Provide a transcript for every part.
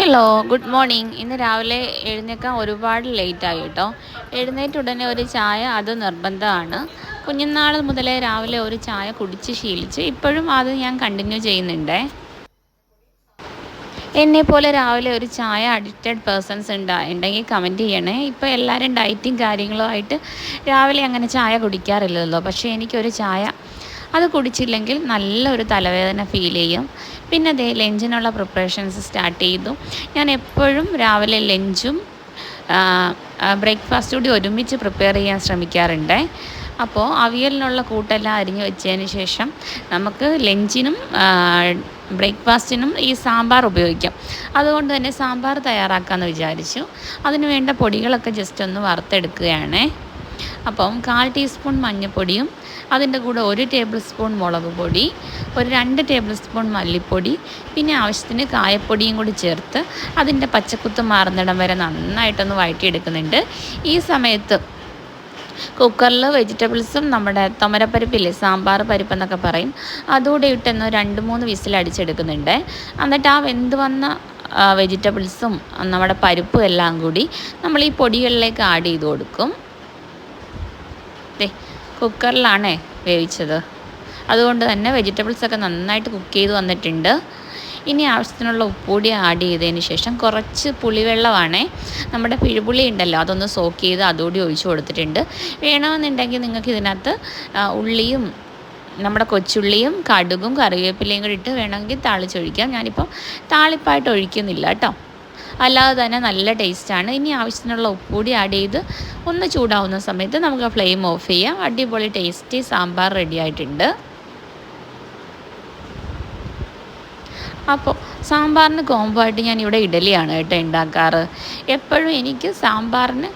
Hello good morning ഇന്ന് രാവിലെ എഴുന്നേക്കാൻ ഒരുപാട് ലേറ്റായി കേട്ടോ. എഴുന്നേറ്റ് ഉടനെ ഒരു ചായ അത് നിർബന്ധമാണ്. കുഞ്ഞുനാൾ മുതലേ രാവിലെ ഒരു ചായ കുടിച്ച് ശീലിച്ച്. ഇപ്പോഴും അത് ഞാൻ കണ്ടിന്യൂ ചെയ്യുന്നുണ്ടേ. എന്നെ പോലെ രാവിലെ ഒരു ചായ അഡിക്റ്റഡ് പേഴ്സൺസ് ഉണ്ടാ ഉണ്ടെങ്കിൽ കമന്റ് ചെയ്യണേ. ഇപ്പോൾ എല്ലാവരും ഡയറ്റും കാര്യങ്ങളുമായിട്ട് രാവിലെ അങ്ങനെ ചായ കുടിക്കാറില്ലല്ലോ. പക്ഷേ എനിക്കൊരു ചായ അത് കുടിച്ചില്ലെങ്കിൽ നല്ലൊരു തലവേദന ഫീൽ ചെയ്യും. പിന്നെ അതേ ലഞ്ചിനുള്ള പ്രിപ്പറേഷൻസ് സ്റ്റാർട്ട് ചെയ്തു. ഞാൻ എപ്പോഴും രാവിലെ ലഞ്ചും ബ്രേക്ക്ഫാസ്റ്റ് കൂടി ഒരുമിച്ച് പ്രിപ്പയർ ചെയ്യാൻ ശ്രമിക്കാറുണ്ട്. അപ്പോൾ അവിയലിനുള്ള കൂട്ടെല്ലാം അരിഞ്ഞു വെച്ചതിന് ശേഷം നമുക്ക് ലഞ്ചിനും ബ്രേക്ക്ഫാസ്റ്റിനും ഈ സാമ്പാർ ഉപയോഗിക്കാം. അതുകൊണ്ട് തന്നെ സാമ്പാർ തയ്യാറാക്കാമെന്ന് വിചാരിച്ചു. അതിന് വേണ്ട പൊടികളൊക്കെ ജസ്റ്റ് ഒന്ന് വറുത്തെടുക്കുകയാണേ. അപ്പം കാൽ ടീസ്പൂൺ മഞ്ഞൾപ്പൊടിയും അതിന്റെ കൂടെ ഒരു ടേബിൾ സ്പൂൺ മുളക് പൊടി ഒരു രണ്ട് ടേബിൾ സ്പൂൺ മല്ലിപ്പൊടി പിന്നെ ആവശ്യത്തിന് കായപ്പൊടിയും കൂടി ചേർത്ത് അതിന്റെ പച്ചക്കുത്ത് മാറുന്നിടം വരെ നന്നായിട്ടൊന്ന് വഴറ്റിയെടുക്കുന്നുണ്ട്. ഈ സമയത്ത് കുക്കറിൽ വെജിറ്റബിൾസും നമ്മുടെ തൊമരപ്പരിപ്പില്ലേ സാമ്പാർ പരിപ്പ് എന്നൊക്കെ പറയും അതുകൂടെ ഇട്ടെന്ന് രണ്ട് മൂന്ന് വിസിൽ അടിച്ചെടുക്കുന്നുണ്ട്. എന്നിട്ട് ആ വെന്ത് വന്ന വെജിറ്റബിൾസും നമ്മുടെ പരിപ്പും എല്ലാം കൂടി നമ്മൾ ഈ പൊടികളിലേക്ക് ആഡ് ചെയ്ത് കൊടുക്കും. കുക്കറിലാണേ വേവിച്ചത്. അതുകൊണ്ട് തന്നെ വെജിറ്റബിൾസൊക്കെ നന്നായിട്ട് കുക്ക് ചെയ്ത് വന്നിട്ടുണ്ട്. ഇനി ആവശ്യത്തിനുള്ള ഉപ്പുകൂടി ആഡ് ചെയ്തതിന് ശേഷം കുറച്ച് പുളിവെള്ളമാണേ നമ്മുടെ പിഴുപുളി ഉണ്ടല്ലോ അതൊന്ന് സോക്ക് ചെയ്ത് അതുകൂടി ഒഴിച്ചു കൊടുത്തിട്ടുണ്ട്. വേണമെന്നുണ്ടെങ്കിൽ നിങ്ങൾക്ക് ഇതിനകത്ത് ഉള്ളിയും നമ്മുടെ കൊച്ചുള്ളിയും കടുകും കറിവേപ്പിലയും കൂടി ഇട്ട് വേണമെങ്കിൽ താളിച്ചൊഴിക്കാം. ഞാനിപ്പോൾ താളിപ്പായിട്ട് ഒഴിക്കുന്നില്ല കേട്ടോ. അല്ലാതെ തന്നെ നല്ല ടേസ്റ്റാണ്. ഇനി ആവശ്യത്തിനുള്ള ഉപ്പുകൂടി ആഡ് ചെയ്ത് ഒന്ന് ചൂടാവുന്ന സമയത്ത് നമുക്ക് ഫ്ലെയിം ഓഫ് ചെയ്യാം. അടിപൊളി ടേസ്റ്റി സാമ്പാർ റെഡി ആയിട്ടുണ്ട്. അപ്പോൾ സാമ്പാറിന് കോംബോ ആയിട്ട് ഞാൻ ഇവിടെ ഇഡലിയാണ് കേട്ടോ ഉണ്ടാക്കാറ് എപ്പോഴും എനിക്ക് സാമ്പാറിന്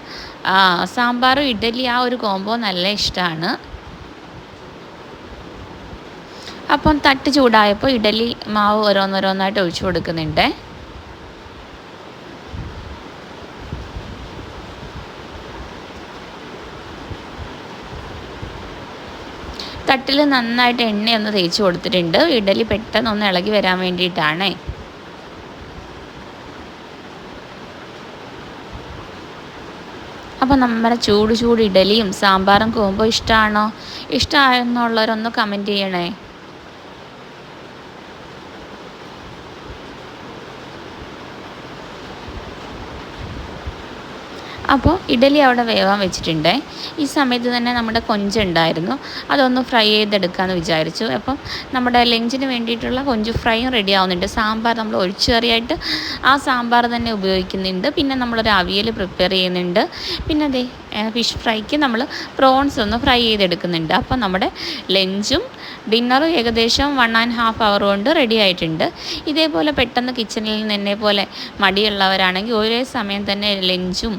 സാമ്പാറും ഇഡലി ആ ഒരു കോംബോ നല്ല ഇഷ്ടമാണ് അപ്പം തട്ട് ചൂടായപ്പോൾ ഇഡലി മാവ് ഓരോന്നോരോന്നായിട്ട് ഒഴിച്ചു കൊടുക്കുന്നുണ്ട്. തട്ടിൽ നന്നായിട്ട് എണ്ണയൊന്ന് തേച്ച് കൊടുത്തിട്ടുണ്ട്. ഇഡലി പെട്ടെന്ന് ഒന്ന് ഇളകി വരാൻ വേണ്ടിയിട്ടാണേ. അപ്പോൾ നമ്മുടെ ചൂട് ചൂട് ഇഡലിയും സാമ്പാറും പോകുമ്പോൾ ഇഷ്ടമാണോ ഇഷ്ടമായെന്നുള്ളവരൊന്ന് കമന്റ് ചെയ്യണേ. അപ്പോൾ ഇഡലി അവിടെ വേവാൻ വെച്ചിട്ടുണ്ട്. ഈ സമയത്ത് തന്നെ നമ്മുടെ കൊഞ്ചുണ്ടായിരുന്നു അതൊന്ന് ഫ്രൈ ചെയ്തെടുക്കാമെന്ന് വിചാരിച്ചു. അപ്പം നമ്മുടെ ലഞ്ചിന് വേണ്ടിയിട്ടുള്ള കൊഞ്ച് ഫ്രൈയും റെഡി ആവുന്നുണ്ട്. സാമ്പാർ നമ്മൾ ഒഴിച്ചുകറിയായിട്ട് ആ സാമ്പാർ തന്നെ ഉപയോഗിക്കുന്നുണ്ട്. പിന്നെ നമ്മളൊരു അവിയൽ പ്രിപ്പയർ ചെയ്യുന്നുണ്ട്. പിന്നെ അതെ ഫിഷ് ഫ്രൈക്ക് നമ്മൾ പ്രോൺസ് ഒന്ന് ഫ്രൈ ചെയ്തെടുക്കുന്നുണ്ട്. അപ്പം നമ്മുടെ ലഞ്ചും ഡിന്നറും ഏകദേശം വൺ ആൻഡ് ഹാഫ് അവർ കൊണ്ട് റെഡി ആയിട്ടുണ്ട്. ഇതേപോലെ പെട്ടെന്ന് കിച്ചണിൽ നിന്ന് എന്നെ പോലെ മടിയുള്ളവരാണെങ്കിൽ ഒരേ സമയം തന്നെ ലഞ്ചും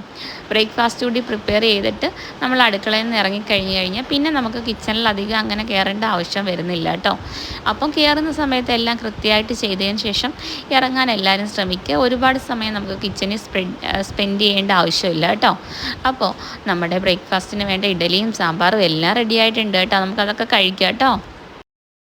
ബ്രേക്ക്ഫാസ്റ്റ് കൂടി പ്രിപ്പയർ ചെയ്തിട്ട് നമ്മൾ അടുക്കളയിൽ നിന്ന് ഇറങ്ങിക്കഴിഞ്ഞ് കഴിഞ്ഞാൽ പിന്നെ നമുക്ക് കിച്ചണിൽ അധികം അങ്ങനെ കയറേണ്ട ആവശ്യം വരുന്നില്ല കേട്ടോ. അപ്പം കയറുന്ന സമയത്ത് എല്ലാം കൃത്യമായിട്ട് ചെയ്തതിന് ശേഷം ഇറങ്ങാൻ എല്ലാവരും ശ്രമിക്കുക. ഒരുപാട് സമയം നമുക്ക് കിച്ചണിൽ സ്പ്രെഡ് സ്പെൻഡ് ചെയ്യേണ്ട ആവശ്യമില്ല കേട്ടോ. അപ്പോൾ നമ്മുടെ ബ്രേക്ക്ഫാസ്റ്റിന് വേണ്ട ഇഡലിയും സാമ്പാറും എല്ലാം റെഡി ആയിട്ടുണ്ട് കേട്ടോ. നമുക്കതൊക്കെ കഴിക്കാം കേട്ടോ.